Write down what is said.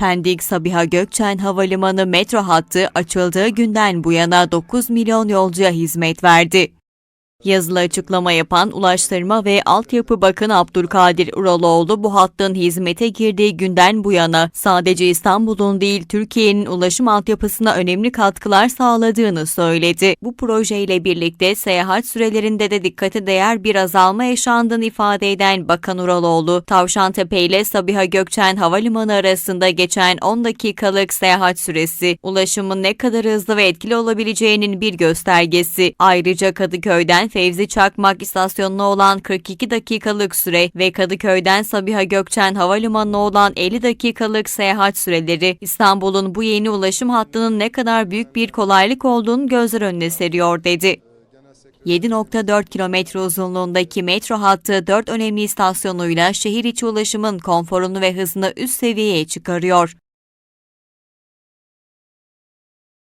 Pendik Sabiha Gökçen Havalimanı metro hattı açıldığı günden bu yana 9 milyon yolcuya hizmet verdi. Yazılı açıklama yapan Ulaştırma ve Altyapı Bakanı Abdülkadir Uraloğlu bu hattın hizmete girdiği günden bu yana sadece İstanbul'un değil Türkiye'nin ulaşım altyapısına önemli katkılar sağladığını söyledi. Bu projeyle birlikte seyahat sürelerinde de dikkate değer bir azalma yaşandığını ifade eden Bakan Uraloğlu, Tavşantepe ile Sabiha Gökçen Havalimanı arasında geçen 10 dakikalık seyahat süresi, ulaşımın ne kadar hızlı ve etkili olabileceğinin bir göstergesi. Ayrıca Kadıköy'den Fevzi Çakmak istasyonuna olan 42 dakikalık süre ve Kadıköy'den Sabiha Gökçen Havalimanı'na olan 50 dakikalık seyahat süreleri İstanbul'un bu yeni ulaşım hattının ne kadar büyük bir kolaylık olduğunu gözler önüne seriyor dedi. 7.4 kilometre uzunluğundaki metro hattı 4 önemli istasyonuyla şehir içi ulaşımın konforunu ve hızını üst seviyeye çıkarıyor.